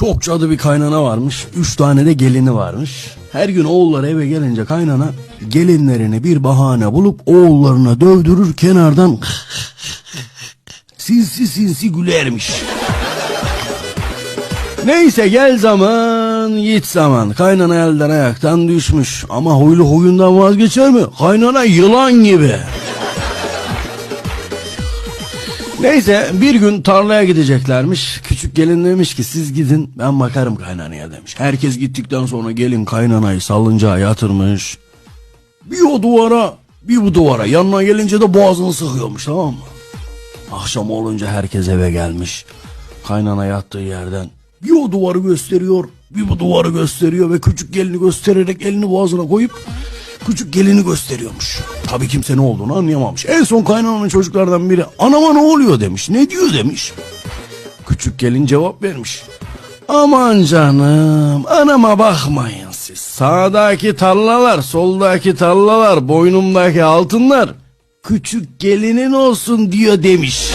Çok cadı bir kaynana varmış. Üç tane de gelini varmış. Her gün oğulları eve gelince kaynana gelinlerini bir bahane bulup oğullarına dövdürür kenardan sinsi sinsi gülermiş. Neyse gel zaman git zaman kaynana elden ayaktan düşmüş ama huylu huyundan vazgeçer mi? Kaynana yılan gibi. Neyse bir gün tarlaya gideceklermiş. Küçük gelin demiş ki siz gidin ben bakarım kaynanaya demiş. Herkes gittikten sonra gelin kaynanayı salıncağa yatırmış. Bir o duvara bir bu duvara yanına gelince de boğazını sıkıyormuş tamam mı? Akşam olunca herkes eve gelmiş. Kaynana yattığı yerden bir o duvarı gösteriyor bir bu duvarı gösteriyor ve küçük gelini göstererek elini boğazına koyup küçük gelini gösteriyormuş. Tabii kimse ne olduğunu anlayamamış. En son kaynananın çocuklardan biri anama ne oluyor demiş. Ne diyor demiş. Küçük gelin cevap vermiş. Aman canım anama bakmayın siz. Sağdaki tarlalar soldaki tarlalar boynumdaki altınlar küçük gelinin olsun diyor demiş.